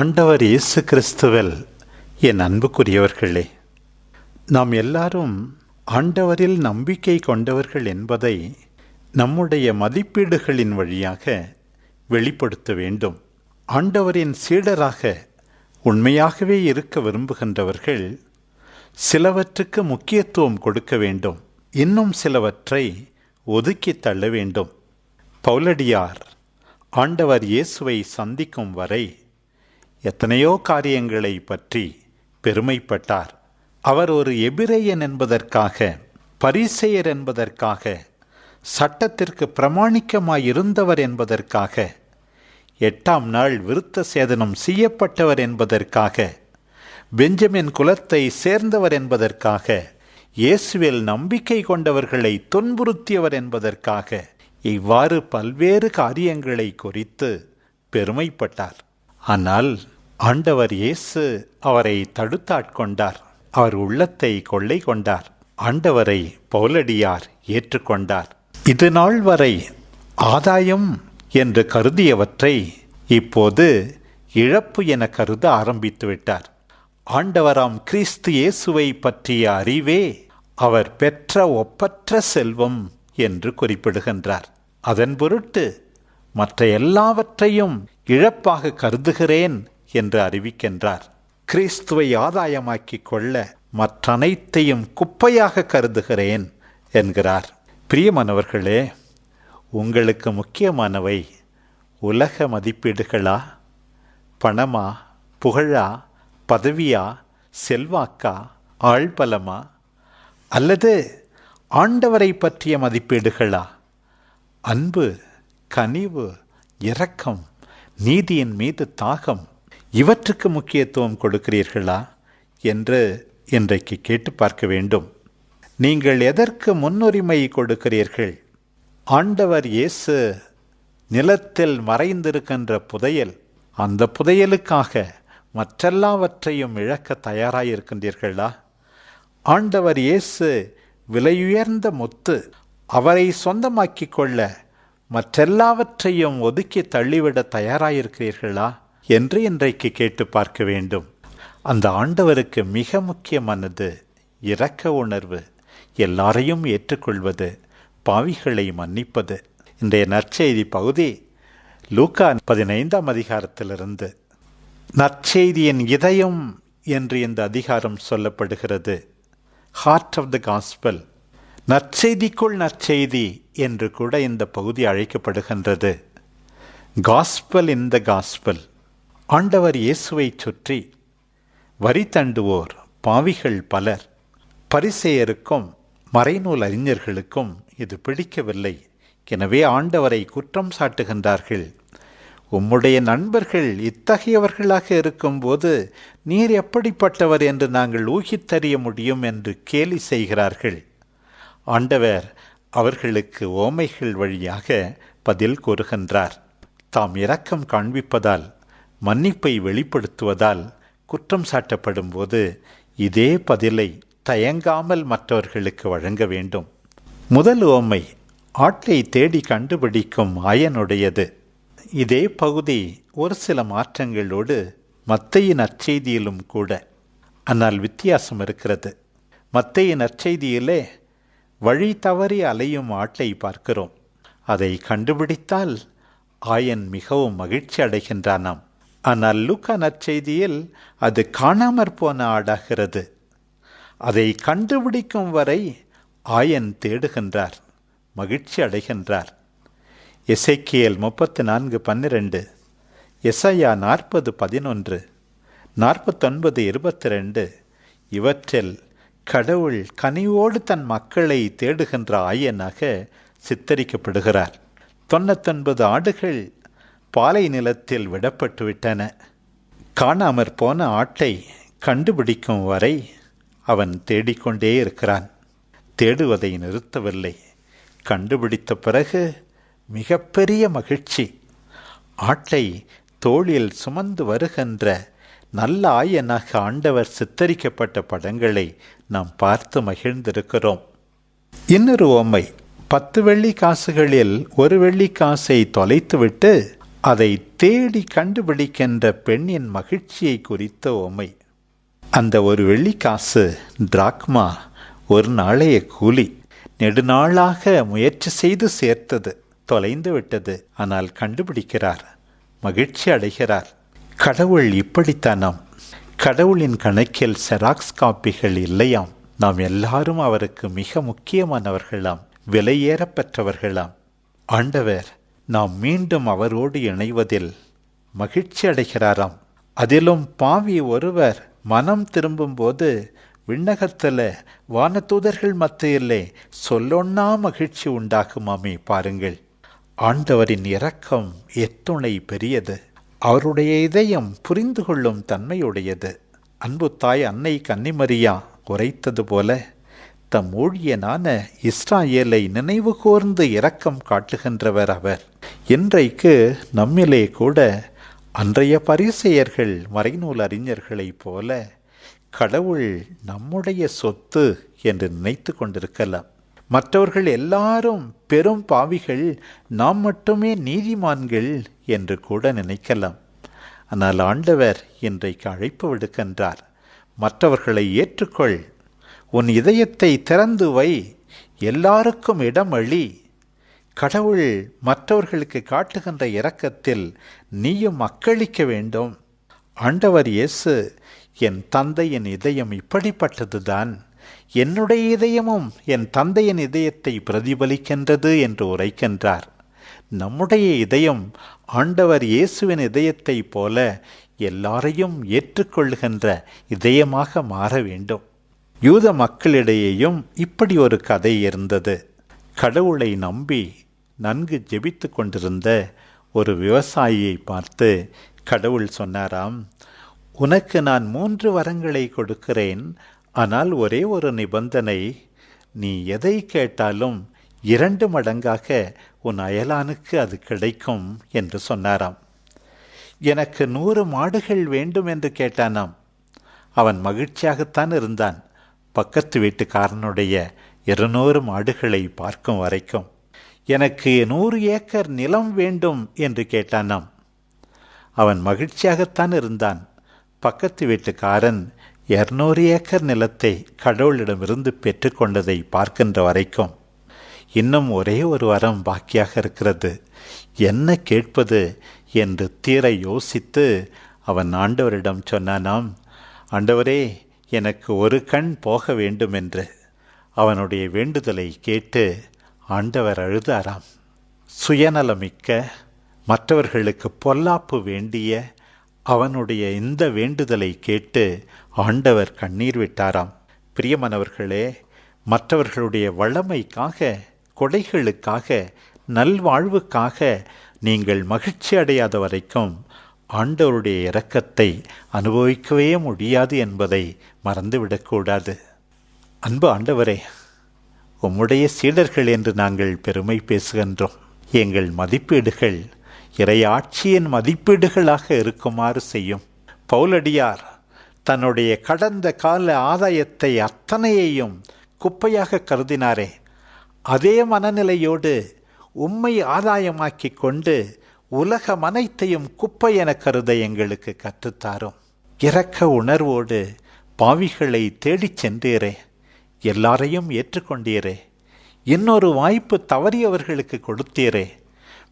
ஆண்டவர் இயேசு கிறிஸ்துவில் என் அன்புக்குரியவர்களே நாம் எல்லாரும் ஆண்டவரில் நம்பிக்கை கொண்டவர்கள் என்பதை நம்முடைய மதிப்பீடுகளின் வழியாக வெளிப்படுத்த வேண்டும். ஆண்டவரின் சீடராக உண்மையாகவே இருக்க விரும்புகின்றவர்கள் சிலவற்றுக்கு முக்கியத்துவம் கொடுக்க வேண்டும். இன்னும் சிலவற்றை ஒதுக்கி தள்ள வேண்டும். பௌலடியார் ஆண்டவர் இயேசுவை சந்திக்கும் வரை எத்தனையோ காரியங்களை பற்றி பெருமைப்பட்டார். அவர் ஒரு எபிரேயன் என்பதற்காக பரிசெயர் என்பதற்காக சட்டத்திற்கு பிரமாணிக்கமாய் இருந்தவர் என்பதற்காக எட்டாம் நாள் விருத்த சேதனம் செய்யப்பட்டவர் என்பதற்காக பெஞ்சமின் குலத்தை சேர்ந்தவர் என்பதற்காக இயேசுவில் நம்பிக்கை கொண்டவர்களை துன்புறுத்தியவர் என்பதற்காக இவ்வாறு பல்வேறு காரியங்களை குறித்து பெருமைப்பட்டார். ஆனால் ஆண்டவர் இயேசு அவரை தடுத்தாட்கொண்டார். அவர் உள்ளத்தை கொள்ளை கொண்டார். ஆண்டவரை பௌலடியார் ஏற்றுக்கொண்டார். இது நாள் வரை ஆதாயம் என்று கருதியவற்றை இப்போது இழப்பு என கருத ஆரம்பித்து விட்டார். ஆண்டவராம் கிறிஸ்து இயேசுவை பற்றிய அறிவே அவர் பெற்ற ஒப்பற்ற செல்வம் என்று குறிப்பிடுகின்றார். அதன் பொருட்டு மற்ற எல்லாவற்றையும் இழப்பாக கருதுகிறேன் என்று அறிவிக்கின்றார். கிறிஸ்துவை ஆதாயமாக்கிக் கொள்ள மற்றனைத்தையும் குப்பையாக கருதுகிறேன் என்கிறார். பிரியமானவர்களே உங்களுக்கு முக்கியமானவை உலக மதிப்பீடுகளா? பணமா? புகழா? பதவியா? செல்வாக்கா? ஆழ்பலமா அல்லது ஆண்டவரை பற்றிய மதிப்பீடுகளா? அன்பு கனிவு இரக்கம் நீதியின் மீது தாகம் இவற்றுக்கு முக்கியத்துவம் கொடுக்கிறீர்களா என்று இன்றைக்கு கேட்டு பார்க்க வேண்டும். நீங்கள் எதற்கு முன்னுரிமை கொடுக்கிறீர்கள்? ஆண்டவர் இயேசு நிலத்தில் மறைந்திருக்கின்ற புதையல் அந்த புதையலுக்காக மற்றெல்லாவற்றையும் இழக்க தயாராயிருக்கின்றீர்களா? ஆண்டவர் இயேசு விலையுயர்ந்த முத்து அவரை சொந்தமாக்கிக் கொள்ள மற்றெல்லாவற்றையும் ஒதுக்கி தள்ளிவிட தயாராயிருக்கிறீர்களா? என்று இன்றைக்கு கேட்டு பார்க்க வேண்டும். அந்த ஆண்டவருக்கு மிக முக்கியமானது இரக்க உணர்வு. எல்லாரையும் ஏற்றுக்கொள்வது பாவிகளை மன்னிப்பது. இன்றைய நற்செய்தி பகுதி லூக்கா பதினைந்தாம் அதிகாரத்திலிருந்து. நற்செய்தியின் இதயம் என்று இந்த அதிகாரம் சொல்லப்படுகிறது. ஹார்ட் ஆஃப் த காஸ்பல் நற்செய்திக்குள் நற்செய்தி என்று கூட இந்த பகுதி அழைக்கப்படுகின்றது. காஸ்பல் இன் த காஸ்பல் ஆண்டவர் இயேசுவைச் சுற்றி வரி தண்டுவோர் பாவிகள் பலர் பரிசெயருக்கும் மறைநூல் அறிஞர்களுக்கும் இது பிடிக்கவில்லை. எனவே ஆண்டவரை குற்றம் சாட்டுகின்றார்கள். உம்முடைய நண்பர்கள் இத்தகையவர்களாக இருக்கும்போது நீர் எப்படிப்பட்டவர் என்று நாங்கள் ஊகித்தறிய முடியும் என்று கேலி செய்கிறார்கள். ஆண்டவர் அவர்களுக்கு ஓமைகள் வழியாக பதில் கூறுகின்றார். தாம் இரக்கம் காண்பிப்பதால் மன்னிப்பை வெளிப்படுத்துவதால் குற்றம் சாட்டப்படும் போது இதே பதிலை தயங்காமல் மற்றவர்களுக்கு வழங்க வேண்டும். முதல் ஓமை ஆட்டை தேடி கண்டுபிடிக்கும் ஆயனுடையது. இதே பகுதி ஒரு சில மாற்றங்களோடு மத்தையின் நற்செய்தியிலும் கூட. ஆனால் வித்தியாசம் இருக்கிறது. மத்தையின் நற்செய்தியிலே வழி தவறி அலையும் ஆட்டை பார்க்கிறோம். அதை கண்டுபிடித்தால் ஆயன் மிகவும் மகிழ்ச்சி அடைகின்றானாம். ஆனால் லூக்கா நற்செய்தியில் அது காணாமற் போன ஆடாகிறது. அதை கண்டுபிடிக்கும் வரை ஆயன் தேடுகின்றார் மகிழ்ச்சி அடைகின்றார். எசைக்கியல் முப்பத்து நான்கு பன்னிரெண்டு எசையா நாற்பது பதினொன்று நாற்பத்தொன்பது இருபத்தி ரெண்டு இவற்றில் கடவுள் கனிவோடு தன் மக்களை தேடுகின்ற ஆயனாக சித்தரிக்கப்படுகிறார். தொண்ணூத்தொன்பது ஆடுகள் பாலை நிலத்தில் விடப்பட்டு விட்டன காணாமற் போன ஆட்டை கண்டுபிடிக்கும் வரை அவன் தேடிக்கொண்டே இருக்கிறான். தேடுவதை நிறுத்தவில்லை. கண்டுபிடித்த பிறகு மிகப்பெரிய மகிழ்ச்சி. ஆட்டை தோளில் சுமந்து வருகின்ற நல்ல ஆயனாக ஆண்டவர் சித்தரிக்கப்பட்ட படங்களை நாம் பார்த்து மகிழ்ந்திருக்கிறோம். இன்னொரு ஓமை பத்து வெள்ளி காசுகளில் ஒரு வெள்ளி காசை தொலைத்துவிட்டு அதை தேடி கண்டுபிடிக்கின்ற பெண்ணின் மகிழ்ச்சியை குறித்த உமை. அந்த ஒரு வெள்ளிக்காசு டிராக்மா ஒரு நாளைய கூலி நெடுநாளாக முயற்சி செய்து சேர்த்தது. தொலைந்து விட்டது. ஆனால் கண்டுபிடிக்கிறார். மகிழ்ச்சி அடைகிறார். கடவுள் இப்படித்தானாம். கடவுளின் கணக்கில் செராக்ஸ் காப்பிகள் இல்லையாம். நாம் எல்லாரும் அவருக்கு மிக முக்கியமானவர்களாம். விலையேற பெற்றவர்களாம் ஆண்டவர் நாம் மீண்டும் அவரோடு இணைவதில் மகிழ்ச்சி அடைகிறாராம். அதிலும் பாவி ஒருவர் மனம் திரும்பும்போது விண்ணகத்தில் வானதூதர்கள் மத்தியிலே சொல்லொன்னா மகிழ்ச்சி உண்டாகுமாமே பாருங்கள். ஆண்டவரின் இரக்கம் எத்துணை பெரியது. அவருடைய இதயம் புரிந்து கொள்ளும் தன்மையுடையது. அன்பு தாய் அன்னை கன்னிமரியா உரைத்தது போல தம் ஊழியனான இஸ்ராயேலை நினைவு கூர்ந்து இரக்கம் காட்டுகின்றவர் அவர். இன்றைக்கு நம்மிலே கூட அன்றைய பரிசெயர்கள் மறைநூல் அறிஞர்களைப் போல கடவுள் நம்முடைய சொத்து என்று நினைத்து கொண்டிருக்கலாம். மற்றவர்கள் எல்லாரும் பெரும் பாவிகள் நாம் மட்டுமே நீதிமான்கள் என்று கூட நினைக்கலாம். ஆனால் ஆண்டவர் இன்றைக்கு அழைப்பு விடுக்கின்றார். மற்றவர்களை ஏற்றுக்கொள் உன் இதயத்தை திறந்து வை. எல்லாருக்கும் இடம் அளி கடவுள் மற்றவர்களுக்கு காட்டுகின்ற இரக்கத்தில் நீயும் அக்களிக்க வேண்டும். ஆண்டவர் இயேசு என் தந்தையின் இதயம் இப்படிப்பட்டதுதான். என்னுடைய இதயமும் என் தந்தையின் இதயத்தை பிரதிபலிக்கின்றது என்று உரைக்கின்றார். நம்முடைய இதயம் ஆண்டவர் இயேசுவின் இதயத்தைப் போல எல்லாரையும் ஏற்றுக்கொள்கின்ற இதயமாக மாற வேண்டும். யூத மக்களிடையேயும் இப்படி ஒரு கதை இருந்தது. கடவுளை நம்பி நன்கு ஜெபித்து கொண்டிருந்த ஒரு விவசாயியை பார்த்து கடவுள் சொன்னாராம் உனக்கு நான் மூன்று வரங்களை கொடுக்கிறேன். ஆனால் ஒரே ஒரு நிபந்தனை நீ எதை கேட்டாலும் இரண்டு மடங்காக உன் அயலானுக்கு அது கிடைக்கும் என்று சொன்னாராம். எனக்கு நூறு மாடுகள் வேண்டும் என்று கேட்டானாம். அவன் மகிழ்ச்சியாகத்தான் இருந்தான். பக்கத்து வீட்டுக்காரனுடைய இருநூறு மாடுகளை பார்க்கும் வரைக்கும் எனக்கு நூறு ஏக்கர் நிலம் வேண்டும் என்று கேட்டானாம் அவன் மகிழ்ச்சியாகத்தான் இருந்தான். பக்கத்து வீட்டுக்காரன் இருநூறு ஏக்கர் நிலத்தை கடவுளிடமிருந்து பெற்றுக்கொண்டதை பார்க்கின்ற வரைக்கும் இன்னும் ஒரே ஒரு வரம் பாக்கியாக இருக்கிறது. என்ன கேட்பது? என்று தீர யோசித்து அவன் ஆண்டவரிடம் சொன்னானாம் ஆண்டவரே எனக்கு ஒரு கண் போக வேண்டும் என்று அவனுடைய வேண்டுதலை கேட்டு ஆண்டவர் அழுதாராம். சுயநலமிக்க மற்றவர்களுக்கு பொல்லாப்பு வேண்டிய அவனுடைய இந்த வேண்டுதலை கேட்டு ஆண்டவர் கண்ணீர் விட்டாராம். பிரியமானவர்களே மற்றவர்களுடைய வளமைக்காக கொடைகளுக்காக நல்வாழ்வுக்காக நீங்கள் மகிழ்ச்சி அடையாத வரைக்கும் ஆண்டவருடைய இரக்கத்தை அனுபவிக்கவே முடியாது என்பதை மறந்துவிடக்கூடாது. அன்பு ஆண்டவரே உம்முடைய சீடர்கள் என்று நாங்கள் பெருமை பேசுகின்றோம். எங்கள் மதிப்பீடுகள் இறையாட்சியின் மதிப்பீடுகளாக இருக்குமாறு செய்யும். பௌலடியார் தன்னுடைய கடந்த கால ஆதாயத்தை அத்தனையையும் குப்பையாக கருதினாரே. அதே மனநிலையோடு உம்மை ஆதாயமாக்கிக் கொண்டு உலகம் அனைத்தையும் குப்பை என கருத எங்களுக்கு கற்றுத்தாரும். இரக்க உணர்வோடு பாவிகளை தேடிச் சென்றீரே. எல்லாரையும் ஏற்றுக்கொண்டீரே. இன்னொரு வாய்ப்பு தவறியவர்களுக்கு கொடுத்தீரே.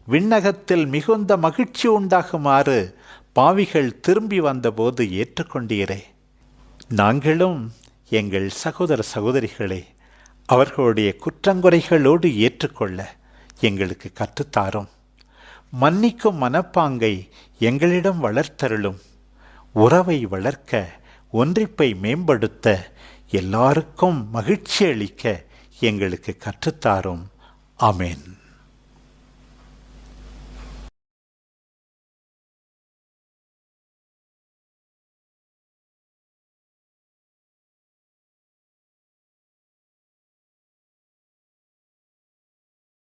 விண்ணகத்தில் மிகுந்த மகிழ்ச்சி உண்டாகுமாறு பாவிகள் திரும்பி வந்தபோது ஏற்றுக்கொண்டீரே. நாங்களும் எங்கள் சகோதர சகோதரிகளை அவர்களுடைய குற்றங்குறைகளோடு ஏற்றுக்கொள்ள எங்களுக்கு கற்றுத்தாரும். மன்னிக்கும் மனப்பாங்கை எங்களிடம் வளர்த்தருளும். உறவை வளர்க்க ஒன்றிப்பை மேம்படுத்த எல்லாருக்கும் மகிழ்ச்சி அளிக்க எங்களுக்கு கற்றுத்தாரும். அமேன்